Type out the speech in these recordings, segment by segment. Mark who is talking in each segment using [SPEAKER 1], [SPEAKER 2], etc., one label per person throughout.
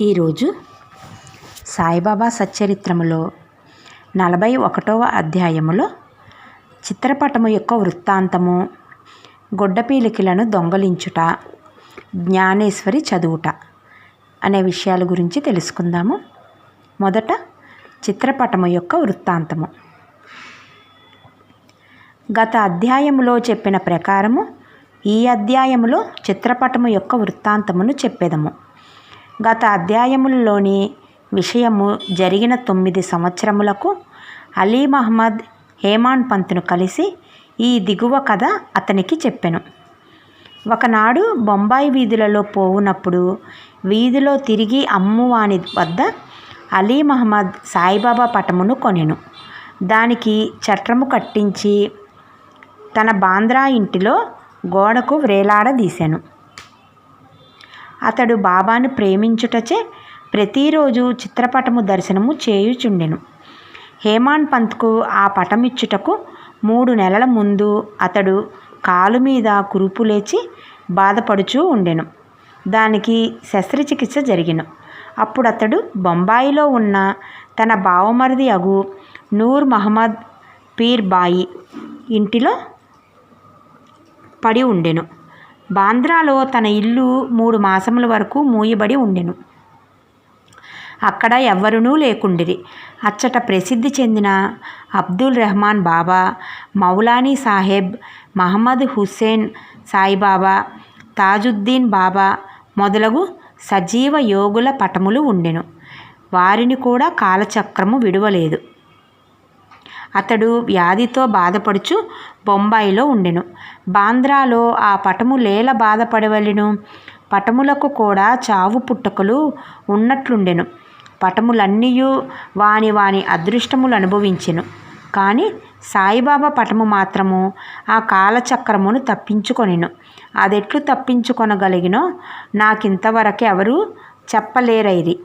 [SPEAKER 1] ఈరోజు సాయిబాబా సచ్చరిత్రములో నలభై ఒకటవ అధ్యాయములో చిత్రపటము యొక్క వృత్తాంతము గొడ్డపీలికలను దొంగలించుట జ్ఞానేశ్వరి చదువుట అనే విషయాల గురించి తెలుసుకుందాము. మొదట చిత్రపటము యొక్క వృత్తాంతము. గత అధ్యాయములో చెప్పిన ప్రకారము ఈ అధ్యాయములో చిత్రపటము యొక్క వృత్తాంతమును చెప్పేదము. గత అధ్యాయములలోని విషయము జరిగిన తొమ్మిది సంవత్సరములకు అలీ మహమ్మద్ హేమాన్ పంత్ను కలిసి ఈ దిగువ కథ అతనికి చెప్పెను. ఒకనాడు బొంబాయి వీధులలో పోవునప్పుడు వీధిలో తిరిగి అమ్మువాని వద్ద అలీ మహమ్మద్ సాయిబాబా పటమును కొనెను. దానికి చట్రము కట్టించి తన బాంద్రా ఇంటిలో గోడకు వ్రేలాడదీశాను అతడు బాబాను ప్రేమించుటచే ప్రతిరోజు చిత్రపటము దర్శనము చేయుచుండెను. హేమాన్ పంత్కు ఆ పటమిచ్చుటకు మూడు నెలల ముందు అతడు కాలు మీద కురుపు లేచి బాధపడుచూ ఉండెను. దానికి శస్త్రచికిత్స జరిగిన. అప్పుడు అతడు బొంబాయిలో ఉన్న తన బావమరిది అగు నూర్ మహమ్మద్ పీర్ బాయి ఇంటిలో పడి ఉండెను. బాంద్రాలో తన ఇల్లు మూడు మాసముల వరకు మూయబడి ఉండెను. అక్కడ ఎవ్వరునూ లేకుండిరి. అచ్చట ప్రసిద్ధి చెందిన అబ్దుల్ రెహమాన్ బాబా మౌలానీ సాహెబ్ మహమ్మద్ హుస్సేన్ సాయిబాబా తాజుద్దీన్ బాబా మొదలగు సజీవ యోగుల పటములు ఉండెను. వారిని కూడా కాలచక్రము విడువలేదు. అతడు వ్యాధితో బాధపడుచు బొంబాయిలో ఉండెను. బాంద్రాలో ఆ పటము లేల బాధపడవలెను. పటములకు కూడా చావు పుట్టకలు ఉన్నట్లుండెను. పటములన్నీ వాని వాని అదృష్టములు అనుభవించెను. కానీ సాయిబాబా పటము మాత్రము ఆ కాలచక్రమును తప్పించుకొనిను. అదెట్లు తప్పించుకొనగలిగినో నాకింతవరకు ఎవరూ చెప్పలేరైరి.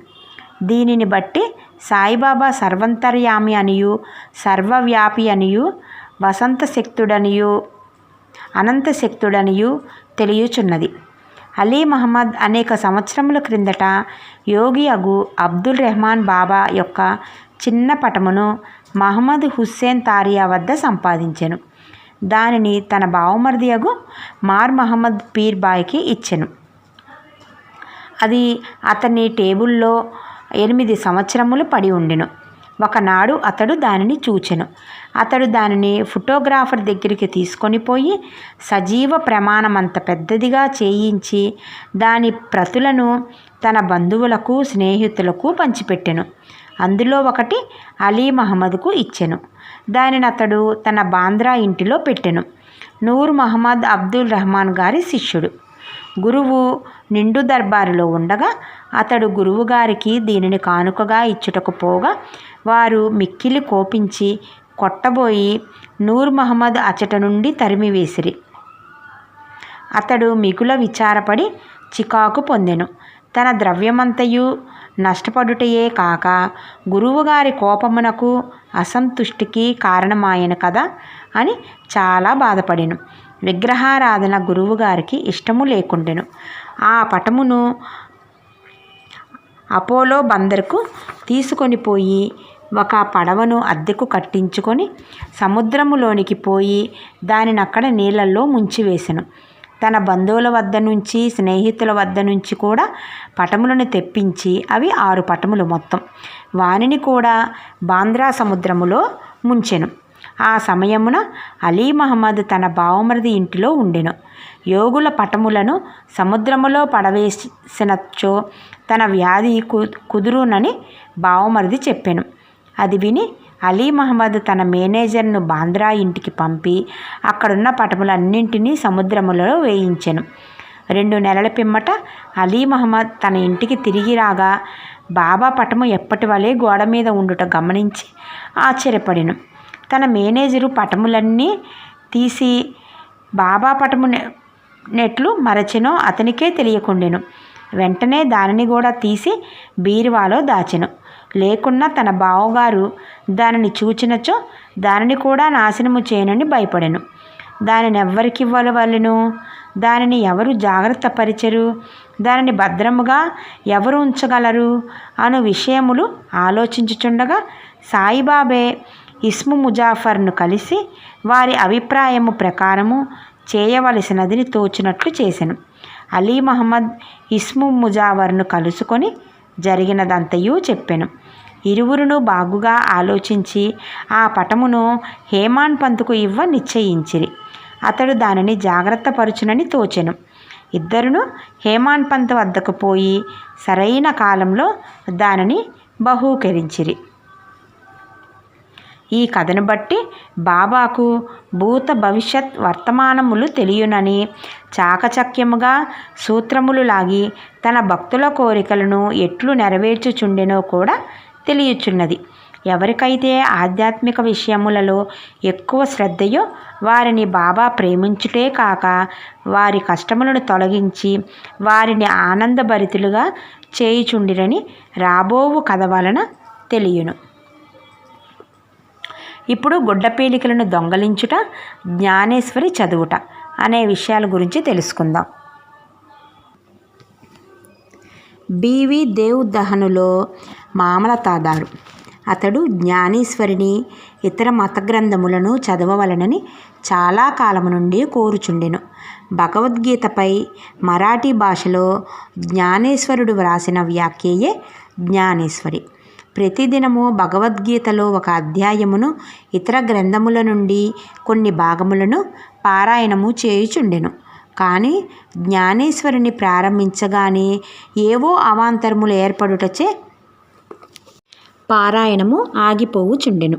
[SPEAKER 1] దీనిని బట్టి సాయిబాబా సర్వంతర్యామి అనియు సర్వవ్యాపి అనియు వసంత శక్తుడనియు అనంత శక్తుడనియు తెలియచున్నది. అలీ మహమ్మద్ అనేక సంవత్సరముల క్రిందట యోగి అగు అబ్దుల్ రెహమాన్ బాబా యొక్క చిన్న పటమును మహమ్మద్ హుస్సేన్ తారియా వద్ద సంపాదించెను. దానిని తన బావమరిది అగు మార్ మహమ్మద్ పీర్ బాయ్కి ఇచ్చెను. అది అతని టేబుల్లో ఎనిమిది సంవత్సరములు పడి ఉండెను. ఒకనాడు అతడు దానిని చూచెను. అతడు దానిని ఫోటోగ్రాఫర్ దగ్గరికి తీసుకొని పోయి సజీవ ప్రమాణమంత పెద్దదిగా చేయించి దాని ప్రతులను తన బంధువులకు స్నేహితులకు పంచిపెట్టెను. అందులో ఒకటి అలీ మహమ్మద్కు ఇచ్చెను. దానిని అతడు తన బాంద్రా ఇంటిలో పెట్టెను. నూర్ మహమ్మద్ అబ్దుల్ రహమాన్ గారి శిష్యుడు. గురువు నిండు దర్బారులో ఉండగా అతడు గురువుగారికి దీనిని కానుకగా ఇచ్చుటకు పోగా వారు మిక్కిలి కోపించి కొట్టబోయి నూర్ మహమ్మద్ అచట నుండి తరిమివేసిరి అతడు మిగుల విచారపడి చికాకు పొందెను. తన ద్రవ్యమంతయు నష్టపడుటయే కాక గురువుగారి కోపమునకు అసంతుష్టికి కారణమాయను కదా అని చాలా బాధపడెను. విగ్రహారాధన గురువుగారికి ఇష్టము లేకుండెను. ఆ పటమును అపోలో బందరుకు తీసుకొని పోయి ఒక పడవను అద్దెకు కట్టించుకొని సముద్రములోనికి పోయి దానిని అక్కడ నీళ్ళల్లో ముంచివేసెను. తన బంధువుల వద్ద నుంచి స్నేహితుల వద్ద నుంచి కూడా పటములను తెప్పించి అవి ఆరు పటములు మొత్తం. వానిని కూడా బాంద్రా సముద్రములో ముంచెను. ఆ సమయమున అలీ మహమ్మద్ తన బావమరిది ఇంటిలో ఉండెను. యోగుల పటములను సముద్రములో పడవేసినచ్చో తన వ్యాధి కు కుదురునని బావమరిది చెప్పెను. అది విని అలీ మహమ్మద్ తన మేనేజర్ను బాంద్రా ఇంటికి పంపి అక్కడున్న పటములన్నింటినీ సముద్రములలో వేయించెను. రెండు నెలల పిమ్మట అలీ మహమ్మద్ తన ఇంటికి తిరిగి రాగా బాబా పటము ఎప్పటి వలె గోడ మీద ఉండుట గమనించి ఆశ్చర్యపడిను. తన మేనేజరు పటములన్నీ తీసి బాబా పటము నెట్లు మరచెనో అతనికే తెలియకుండెను. వెంటనే దానిని కూడా తీసి బీరువాలో దాచెను. లేకున్నా తన బావగారు దానిని చూచినచో దానిని కూడా నాశనము చేయనని భయపడెను. దానిని ఎవ్వరికివ్వలవలను దానిని ఎవరు జాగ్రత్త పరిచరు? దానిని భద్రముగా ఎవరు ఉంచగలరు? అను విషయములు ఆలోచించుచుండగా సాయిబాబే ఇస్ము ముజాఫర్ను కలిసి వారి అభిప్రాయము ప్రకారము చేయవలసినదిని తోచినట్లు చేశాను అలీ మహమ్మద్ ఇస్ము ముజావర్ను కలుసుకొని జరిగినదంతయు చెప్పాను. ఇరువురును బాగుగా ఆలోచించి ఆ పటమును హేమాన్ పంతుకు ఇవ్వ నిశ్చయించిరి. అతడు దానిని జాగ్రత్త పరుచునని తోచెను. ఇద్దరును హేమాన్ పంత్ వద్దకు పోయి సరైన కాలంలో దానిని బహూకరించిరి. ఈ కథను బట్టి బాబాకు భూత భవిష్యత్ వర్తమానములు తెలియనని చాకచక్యముగా సూత్రములు లాగి తన భక్తుల కోరికలను ఎట్లు నెరవేర్చుచుండెనో కూడా తెలియచున్నది. ఎవరికైతే ఆధ్యాత్మిక విషయములలో ఎక్కువ శ్రద్ధయో వారిని బాబా ప్రేమించుటే కాక వారి కష్టములను తొలగించి వారిని ఆనందభరితులుగా చేయుచుండిరని రాబోవు కథ వలన తెలియను. ఇప్పుడు గుడ్డపేలికలను దొంగలించుట జ్ఞానేశ్వరి చదువుట అనే విషయాల గురించి తెలుసుకుందాం. బీవి దేవ్ దహనులో మామలతాదారు. అతడు జ్ఞానేశ్వరిని ఇతర మత గ్రంథములను చదవవలనని చాలా కాలం నుండి కోరుచుండెను. భగవద్గీతపై మరాఠీ భాషలో జ్ఞానేశ్వరుడు వ్రాసిన వ్యాఖ్యయే జ్ఞానేశ్వరి. ప్రతిదినము భగవద్గీతలో ఒక అధ్యాయమును ఇతర గ్రంథముల నుండి కొన్ని భాగములను పారాయణము చేయుచుండెను. కానీ జ్ఞానేశ్వరుని ప్రారంభించగానే ఏవో అవాంతరములు ఏర్పడుటచే పారాయణము ఆగిపోవుచుండెను.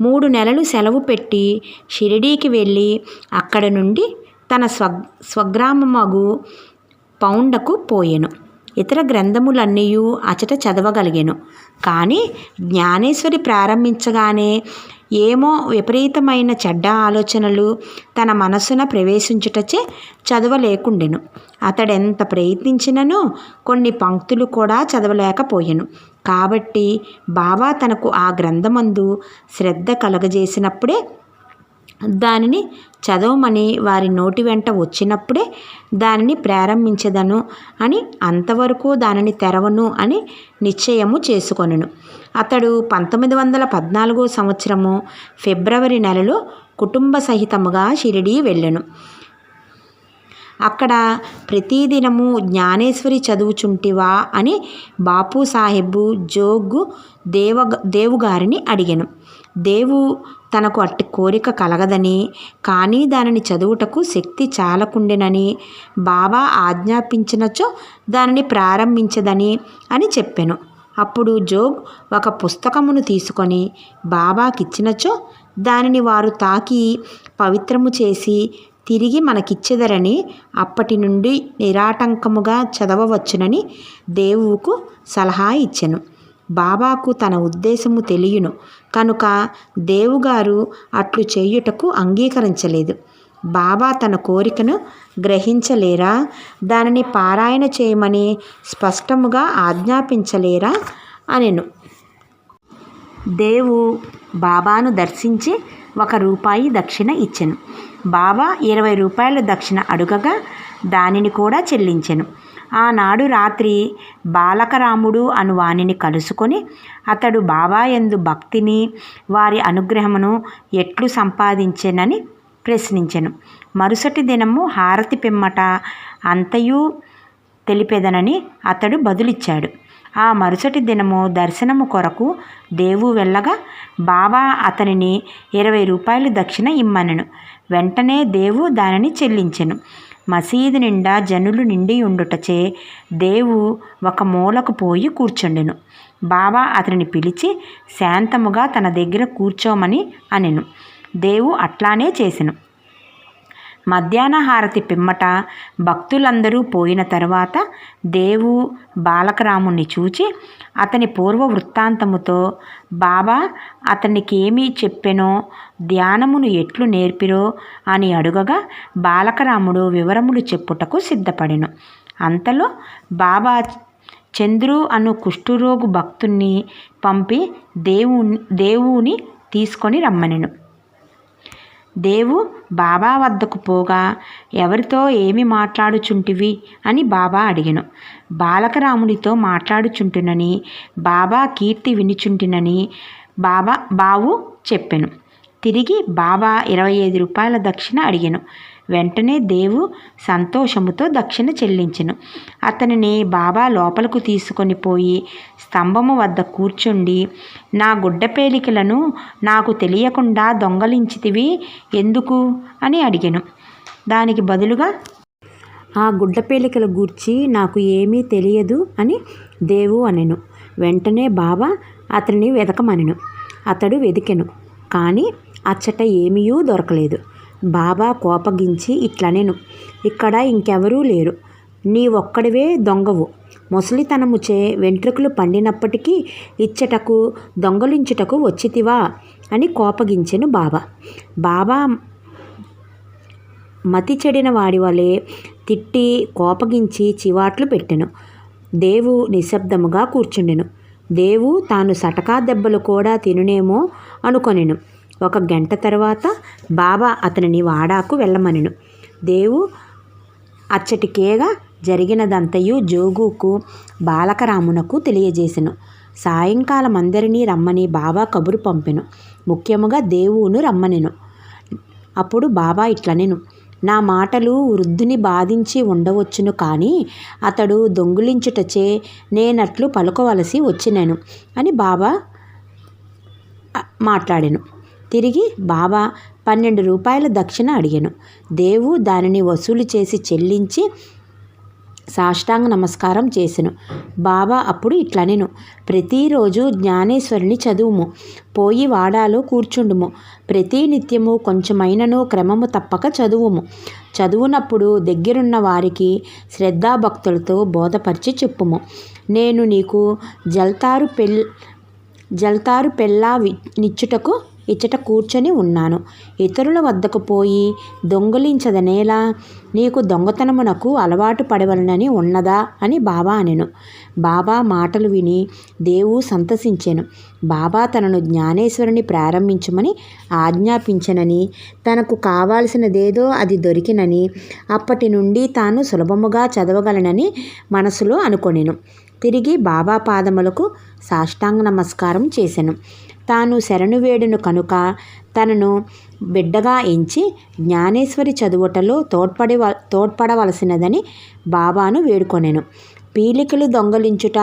[SPEAKER 1] మూడు నెలలు సెలవు పెట్టి షిరిడీకి వెళ్ళి అక్కడ నుండి తన స్వ స్వగ్రామమగు పౌండకు పోయెను. ఇతర గ్రంథములన్నీ అచట చదవగలిగాను. కానీ జ్ఞానేశ్వరి ప్రారంభించగానే ఏమో విపరీతమైన చెడ్డ ఆలోచనలు తన మనస్సున ప్రవేశించుటచే చదవలేకుండెను. అతడెంత ప్రయత్నించిననో కొన్ని పంక్తులు కూడా చదవలేకపోయాను. కాబట్టి బాబా తనకు ఆ గ్రంథమందు శ్రద్ధ కలగజేసినప్పుడే దానిని చదవమని వారి నోటి వెంట వచ్చినప్పుడే దానిని ప్రారంభించదను అని అంతవరకు దానిని తెరవను అని నిశ్చయము చేసుకొనును. అతడు పంతొమ్మిది వందల పద్నాలుగో సంవత్సరము ఫిబ్రవరి నెలలో కుటుంబ సహితముగా షిరిడీ వెళ్ళెను. అక్కడ ప్రతిదినము జ్ఞానేశ్వరి చదువుచుంటివా అని బాపు సాహెబు జోగు దేవ దేవుగారిని అడిగాను. దేవు తనకు అట్టి కోరిక కలగదని కానీ దానిని చదువుటకు శక్తి చాలకుండెనని బాబా ఆజ్ఞాపించినచో దానిని ప్రారంభించదని అని చెప్పాను. అప్పుడు జోగ్ ఒక పుస్తకమును తీసుకొని బాబాకిచ్చినచో దానిని వారు తాకి పవిత్రము చేసి తిరిగి మనకిచ్చెదరని అప్పటి నుండి నిరాటంకముగా చదవవచ్చునని దేవువుకు సలహా ఇచ్చెను. బాబాకు తన ఉద్దేశము తెలియను. కనుక దేవుగారు అట్లు చేయుటకు అంగీకరించలేదు. బాబా తన కోరికను గ్రహించలేరా? దానిని పారాయణ చేయమని స్పష్టముగా ఆజ్ఞాపించలేరా? అనెను. దేవు బాబాను దర్శించి ఒక రూపాయి దక్షిణ ఇచ్చెను. బాబా ఇరవై రూపాయల దక్షిణ అడుగగా దానిని కూడా చెల్లించెను. ఆనాడు రాత్రి బాలకరాముడు అను వానిని కలుసుకొని అతడు బాబా యందు భక్తిని వారి అనుగ్రహమును ఎట్లు సంపాదించెనని ప్రశ్నించెను. మరుసటి దినము హారతి పిమ్మట అంతయు తెలిపెదనని అతడు బదులిచ్చాడు. ఆ మరుసటి దినము దర్శనము కొరకు దేవు వెళ్ళగా బాబా అతనిని ఇరవై రూపాయలు దక్షిణ ఇమ్మనను. వెంటనే దేవు దానిని చెల్లించెను. మసీదు నిండా జనులు నిండి ఉండుటచే దేవు ఒక మూలకు పోయి కూర్చుండెను. బాబా అతనిని పిలిచి శాంతముగా తన దగ్గర కూర్చోమని అనెను. దేవు అట్లానే చేసెను. మధ్యాహ్న హారతి పిమ్మట భక్తులందరూ పోయిన తర్వాత దేవు బాలకరాముణ్ణి చూచి అతని పూర్వ వృత్తాంతముతో బాబా అతనికి ఏమీ చెప్పెనో ధ్యానమును ఎట్లు నేర్పిరో అని అడుగగా బాలకరాముడు వివరములు చెప్పుటకు సిద్ధపడెను. అంతలో బాబా చంద్రు అను కుష్ఠురోగు భక్తుణ్ణి పంపి దేవు దేవుని తీసుకొని రమ్మనెను. దేవు బాబా వద్దకు పోగా ఎవరితో ఏమి మాట్లాడుచుంటివి? అని బాబా అడిగను. బాలకరామునితో మాట్లాడుచుంటునని బాబా కీర్తి వినుచుంటినని బాబా బావు చెప్పెను. తిరిగి బాబా ఇరవై ఐదు రూపాయల దక్షిణ అడిగాను. వెంటనే దేవు సంతోషముతో దక్షిణ చెల్లించెను. అతనిని బాబా లోపలకు తీసుకొని పోయి స్తంభము వద్ద కూర్చుండి నా గుడ్డపేలికలను నాకు తెలియకుండా దొంగలించితివి ఎందుకు? అని అడిగాను. దానికి బదులుగా ఆ గుడ్డపేలికల గూర్చి నాకు ఏమీ తెలియదు అని దేవు అనెను. వెంటనే బాబా అతనిని వెతకమనెను అతడు వెదికెను. కానీ అచ్చట ఏమీయూ దొరకలేదు. బాబా కోపగించి ఇట్లనెను. ఇక్కడ ఇంకెవరూ లేరు. నీ ఒక్కడివే దొంగవు. ముసలితనముచే వెంట్రుకలు పండినప్పటికీ ఇచ్చటకు దొంగలించుటకు వచ్చితివా అని కోపగించెను బాబా. బాబా మతి చెడిన వాడి వలె తిట్టి కోపగించి చివాట్లు పెట్టెను. దేవు నిశ్శబ్దముగా కూర్చుండెను. దేవు తాను సటకా దెబ్బలు కూడా తినునేమో అనుకొనెను. ఒక గంట తర్వాత బాబా అతనిని వాడాకు వెళ్ళమనెను. దేవు అచ్చటికేగా జరిగినదంతయు జోగుకు బాలకరామునకు తెలియజేసెను. సాయంకాలం అందరినీ రమ్మని బాబా కబురు పంపెను. ముఖ్యముగా దేవువును రమ్మనెను. అప్పుడు బాబా ఇట్లనెను. నా మాటలు వృద్ధుని బాధించి ఉండవచ్చును కానీ అతడు దొంగిలించుటచే నేనట్లు పలుకోవలసి వచ్చినను అని బాబా మాట్లాడాను. తిరిగి బాబా పన్నెండు రూపాయల దక్షిణ అడిగాను. దేవు దానిని వసూలు చేసి చెల్లించి సాష్టాంగ నమస్కారం చేసెను. బాబా అప్పుడు ఇట్లనెను ప్రతిరోజు జ్ఞానేశ్వరిని చదువుము. పోయి వాడాలో కూర్చుండుము. ప్రతి నిత్యము కొంచెమైనను క్రమము తప్పక చదువుము. చదువునప్పుడు దగ్గరున్న వారికి శ్రద్ధాభక్తులతో బోధపరిచి చెప్పుము. నేను నీకు జల్తారు పెల్ జల్తారు పెళ్ళా నిచ్చుటకు ఇచ్చట కూర్చొని ఉన్నాను. ఇతరుల వద్దకు పోయి దొంగిలించదనేలా నీకు దొంగతనమునకు అలవాటు పడవలనని ఉన్నదా? అని బాబా అనెను. బాబా మాటలు విని దేవు సంతసించెను. బాబా తనను జ్ఞానేశ్వరుని ప్రారంభించమని ఆజ్ఞాపించనని తనకు కావాల్సినదేదో అది దొరికినని అప్పటి నుండి తాను సులభముగా చదవగలనని మనసులో అనుకొనెను. తిరిగి బాబా పాదములకు సాష్టాంగ నమస్కారం చేశాను తాను శరణు వేడును కనుక తనను బిడ్డగా ఎంచి జ్ఞానేశ్వరి చదువుటలో తోడ్పడి తోడ్పడవలసినదని బాబాను వేడుకొనెను. పీలికలు దొంగలించుట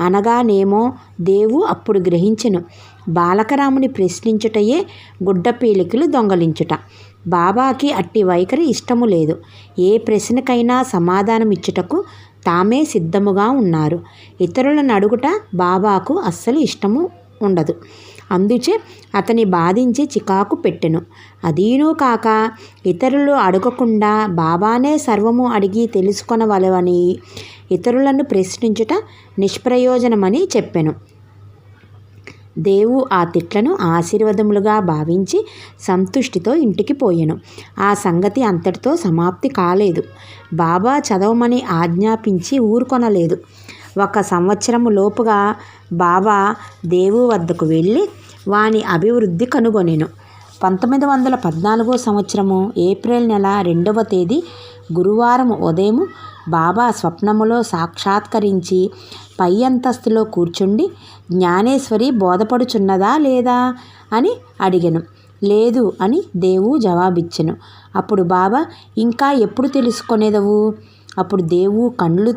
[SPEAKER 1] అనగానేమో దేవు అప్పుడు గ్రహించెను. బాలకరాముని ప్రశ్నించుటయే గుడ్డ పీలికలు దొంగలించుట. బాబాకి అట్టి వైఖరి ఇష్టము లేదు. ఏ ప్రశ్నకైనా సమాధానం ఇచ్చుటకు తామే సిద్ధముగా ఉన్నారు. ఇతరులను అడుగుట బాబాకు అస్సలు ఇష్టము ఉండదు. అందుచే అతని బాధించి చికాకు పెట్టెను. అదీనూ కాక ఇతరులు అడగకుండా బాబానే సర్వము అడిగి తెలుసుకొనవలవని ఇతరులను ప్రశ్నించుట నిష్ప్రయోజనమని చెప్పెను. దేవు ఆ తిట్లను ఆశీర్వాదములుగా భావించి సంతుష్టితో ఇంటికి పోయెను. ఆ సంగతి అంతటితో సమాప్తి కాలేదు. బాబా చదవమని ఆజ్ఞాపించి ఊరుకొనలేదు. ఒక సంవత్సరము లోపుగా బాబా దేవు వద్దకు వెళ్ళి వాని అభివృద్ధి కనుగొనెను. పంతొమ్మిది వందల పద్నాలుగో సంవత్సరము ఏప్రిల్ నెల రెండవ తేదీ గురువారం ఉదయం బాబా స్వప్నములో సాక్షాత్కరించి పై అంతస్తులో కూర్చుండి జ్ఞానేశ్వరి బోధపడుచున్నదా లేదా అని అడిగాను. లేదు అని దేవు జవాబిచ్చెను. అప్పుడు బాబా ఇంకా ఎప్పుడు తెలుసుకునేదవు అప్పుడు దేవు కళ్ళు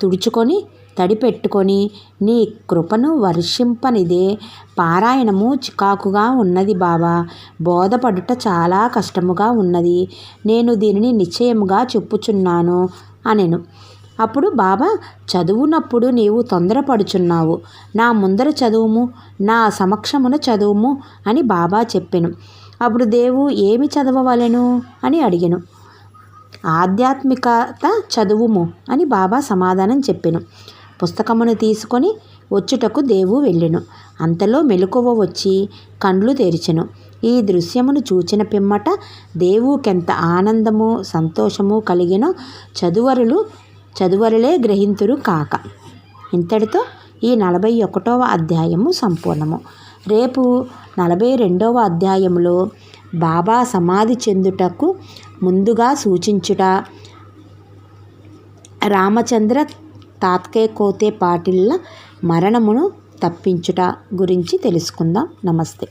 [SPEAKER 1] తుడుచుకొని తడిపెట్టుకొని నీ కృపను వర్షింపనిదే. పారాయణము చికాకుగా ఉన్నది బాబా బోధపడుట చాలా కష్టముగా ఉన్నది. నేను దీనిని నిశ్చయముగా చెప్పుచున్నాను అనెను. అప్పుడు బాబా చదువునప్పుడు నీవు తొందరపడుచున్నావు. నా ముందర చదువుము నా సమక్షమున చదువుము అని బాబా చెప్పెను. అప్పుడు దేవు ఏమి చదవవలెను అని అడిగెను. ఆధ్యాత్మికత చదువుము అని బాబా సమాధానం చెప్పెను. పుస్తకమును తీసుకొని వచ్చుటకు దేవు వెళ్ళెను. అంతలో మెలకువ వచ్చి కండ్లు తెరిచెను. ఈ దృశ్యమును చూచిన పిమ్మట దేవుకెంత ఆనందము సంతోషము కలిగినో చదువరులు చదువరులే గ్రహింతురు కాక. ఇంతటితో ఈ నలభై ఒకటవ అధ్యాయము సంపూర్ణము. రేపు నలభై రెండవ అధ్యాయంలో బాబా సమాధి చెందుటకు ముందుగా సూచించుట. రామచంద్ర తాత్కే కోతే పాటిళ్ళ మరణమును తప్పించుట గురించి తెలుసుకుందాం. నమస్తే.